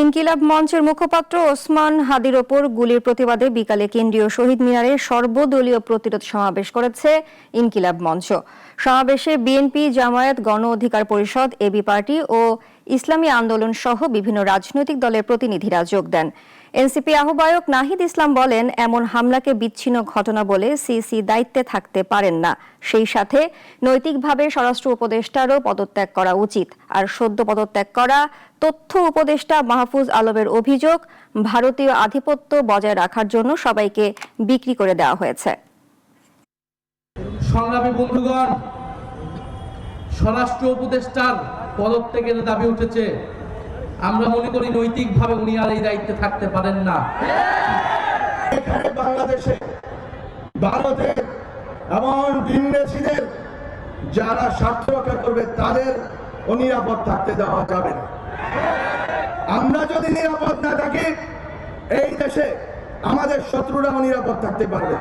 ইনকিলাব মঞ্চের মুখপাত্র ওসমান হাদির ওপর গুলির প্রতিবাদে বিকালে কেন্দ্রীয় শহীদ মিনারে সর্বদলীয় প্রতিরোধ সমাবেশ করেছে ইনকিলাব মঞ্চ। সমাবেশে বিএনপি, জামায়াত, গণ অধিকার পরিষদ, এবি পার্টি ও ইসলামী আন্দোলন সহ বিভিন্ন রাজনৈতিক দলের প্রতিনিধিরা যোগ দেন। এনসিপি আহ্বায়ক নাহিদ ইসলাম বলেন, এমন হামলাকে বিচ্ছিন্ন ঘটনা বলে সিসি দায়িত্বে থাকতে পারেন না। সেই সাথে নৈতিকভাবে স্বরাষ্ট্র উপদেষ্টারও পদত্যাগ করা উচিত। আর সদ্য পদত্যাগ করা তথ্য উপদেষ্টা মাহফুজ আলমের অভিযোগ, ভারতীয় আধিপত্য বজায় রাখার জন্য সবাইকে বিক্রি করে দেওয়া হয়েছে। সংগ্রামী বন্ধুগণ স্বরাষ্ট্র উপদেষ্টার পদত্যাগের দাবি উঠেছে, আমরা মনে করি নৈতিকভাবে উনি আর এই দায়িত্বে থাকতে পারেন না। বাংলাদেশে ভারতের এমন ভিনদেশীদের যারা স্বার্থ রক্ষা করবে, তাদের অনিরাপদ থাকতে দেওয়া যাবে না। আমরা যদি নিরাপদ না থাকি, এই দেশে আমাদের শত্রুরা নিরাপদ থাকতে পারবে